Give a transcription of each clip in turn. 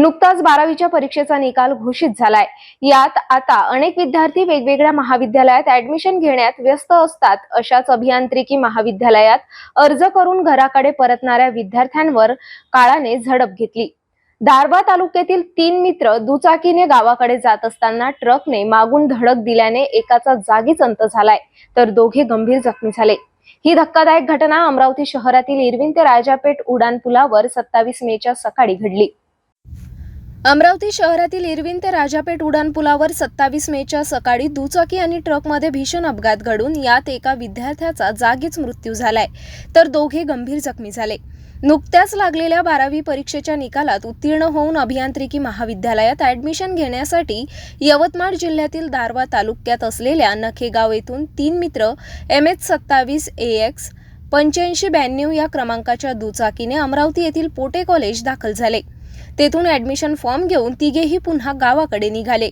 नुकताच बारावीच्या परीक्षेचा निकाल घोषित झालाय. यात आता अनेक विद्यार्थी वेगवेगळ्या महाविद्यालयात ऍडमिशन घेण्यात व्यस्त असतात. अशाच अभियांत्रिकी महाविद्यालयात अर्ज करून घराकडे परतणाऱ्या विद्यार्थ्यांवर काळाने झडप घेतली. धारवा तालुक्यातील तीन मित्र दुचाकीने गावाकडे जात असताना ट्रकने मागून धडक दिल्याने एकाचा जागीच अंत झालाय तर दोघे गंभीर जखमी झाले. ही धक्कादायक घटना अमरावती शहरातील इरविन ते राजापेठ उडान पुलावर सत्तावीस मेच्या सकाळी घडली. अमरावती शहरातील इरविन ते राजापेठ उड्डाणपुलावर सत्तावीस मेच्या सकाळी दुचाकी आणि ट्रकमध्ये भीषण अपघात घडून यात एका विद्यार्थ्याचा जागीच मृत्यू झालाय. तर दोघे गंभीर जखमी झाले. नुकत्याच लागलेल्या बारावी परीक्षेच्या निकालात उत्तीर्ण होऊन अभियांत्रिकी महाविद्यालयात ऍडमिशन घेण्यासाठी यवतमाळ जिल्ह्यातील दारवा तालुक्यात असलेल्या नखेगाव येथून तीन मित्र एम एच सत्तावीस ए एक्स पंच्याऐंशी ब्याण्णव या क्रमांकाच्या दुचाकीने अमरावती येथील पोटे कॉलेज दाखल झाले. तेथून ॲडमिशन फॉर्म घेऊन तिघेही पुन्हा गावाकडे निघाले.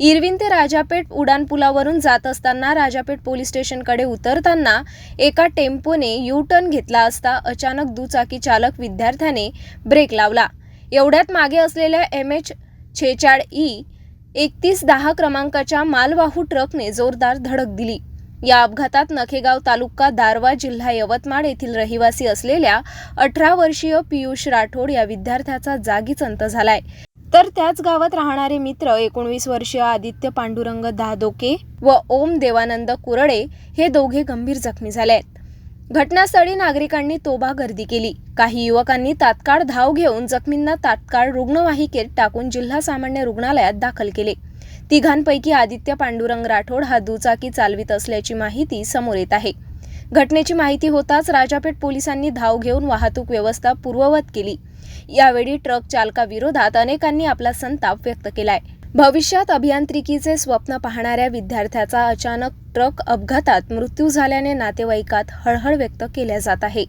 इरविन ते राजापेठ उड्डाणपुलावरून जात असताना राजापेठ पोलीस स्टेशनकडे उतरताना एका टेम्पोने यू टर्न घेतला असता अचानक दुचाकी चालक विद्यार्थ्याने ब्रेक लावला. एवढ्यात मागे असलेल्या एम एच छेचाळ ई एकतीस दहा क्रमांकाच्या मालवाहू ट्रकने जोरदार धडक दिली. या अपघातात नखेगाव तालुका दारवा जिल्हा यवतमाळ येथील रहिवासी असलेल्या अठरा वर्षीय पियुष राठोड या विद्यार्थ्याचा जागीच अंत झालाय. तर त्याच गावात राहणारे मित्र एकोणवीस वर्षीय आदित्य पांडुरंग दादोके व ओम देवानंद कुरडे हे दोघे गंभीर जखमी झाले आहेत घटनास्थळी नागरिकांनी तोबा गर्दी केली. काही युवकांनी तात्काळ धाव घेऊन जखमींना तात्काळ रुग्णवाहिकेत टाकून जिल्हा सामान्य रुग्णालयात दाखल केले. तिघांपैकी आदित्य पांडुरंग राठोड हा दुचाकी चालवित असल्याची माहिती समोर येत आहे. घटनेची माहिती होताच राजापेठ पोलिसांनी धाव घेऊन वाहतूक व्यवस्था पूर्ववत केली. यावेळी ट्रक चालकाविरोधात अनेकांनी आपला संताप व्यक्त केलाय. भविष्यात अभियांत्रिकीचे स्वप्न पाहणाऱ्या विद्यार्थ्याचा अचानक ट्रक अपघातात मृत्यू झाल्याने नातेवाईकात हळहळ व्यक्त केल्या जात आहे.